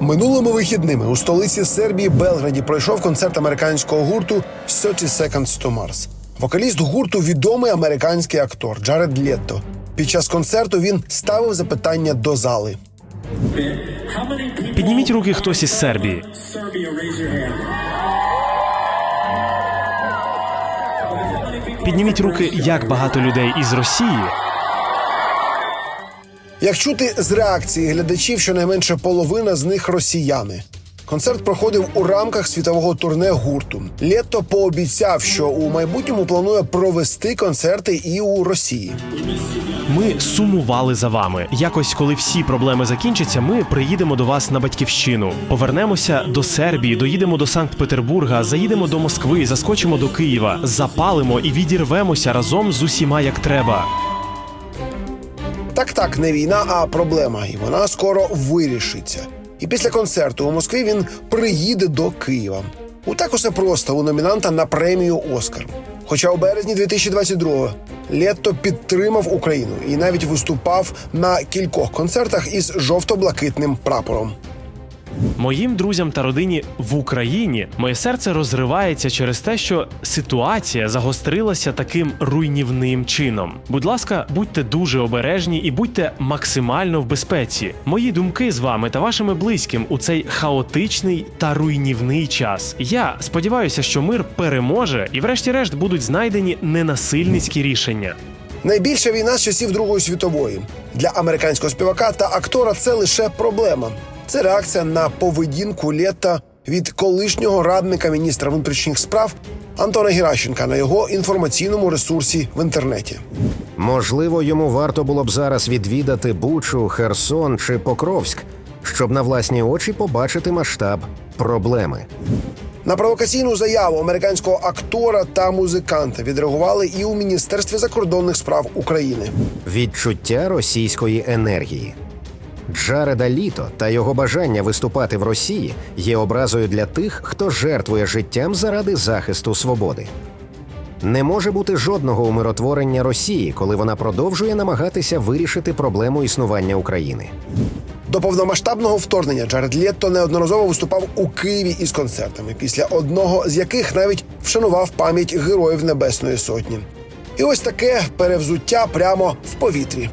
Минулими вихідними у столиці Сербії Белграді пройшов концерт американського гурту «30 Seconds to Mars». Вокаліст гурту відомий американський актор Джаред Лєтто. Під час концерту він ставив запитання до зали. Підніміть руки хтось із Сербії. Підніміть руки, як багато людей із Росії. Як чути з реакції глядачів, щонайменше половина з них росіяни. Концерт проходив у рамках світового турне гурту. Лєтто пообіцяв, що у майбутньому планує провести концерти і у Росії. Ми сумували за вами. Якось, коли всі проблеми закінчаться, ми приїдемо до вас на батьківщину. Повернемося до Сербії, доїдемо до Санкт-Петербурга, заїдемо до Москви, заскочимо до Києва, запалимо і відірвемося разом з усіма як треба. Так, так, не війна, а проблема, і вона скоро вирішиться. І після концерту у Москві він приїде до Києва. Утак усе просто у номінанта на премію Оскар. Хоча у березні 2022-го Летто підтримав Україну і навіть виступав на кількох концертах із жовто-блакитним прапором. Моїм друзям та родині в Україні моє серце розривається через те, що ситуація загострилася таким руйнівним чином. Будь ласка, будьте дуже обережні і будьте максимально в безпеці. Мої думки з вами та вашими близьким у цей хаотичний та руйнівний час. Я сподіваюся, що мир переможе і, врешті-решт, будуть знайдені ненасильницькі рішення. Найбільша війна з часів Другої світової для американського співака та актора це лише проблема. Це реакція на поведінку лєта від колишнього радника міністра внутрішніх справ Антона Геращенка на його інформаційному ресурсі в інтернеті. Можливо, йому варто було б зараз відвідати Бучу, Херсон чи Покровськ, щоб на власні очі побачити масштаб проблеми. На провокаційну заяву американського актора та музиканта відреагували і у Міністерстві закордонних справ України. Відчуття російської енергії. Джареда Літо та його бажання виступати в Росії є образою для тих, хто жертвує життям заради захисту свободи. Не може бути жодного умиротворення Росії, коли вона продовжує намагатися вирішити проблему існування України. До повномасштабного вторгнення Джаред Лєтто неодноразово виступав у Києві із концертами, після одного з яких навіть вшанував пам'ять героїв Небесної Сотні. І ось таке перевзуття прямо в повітрі.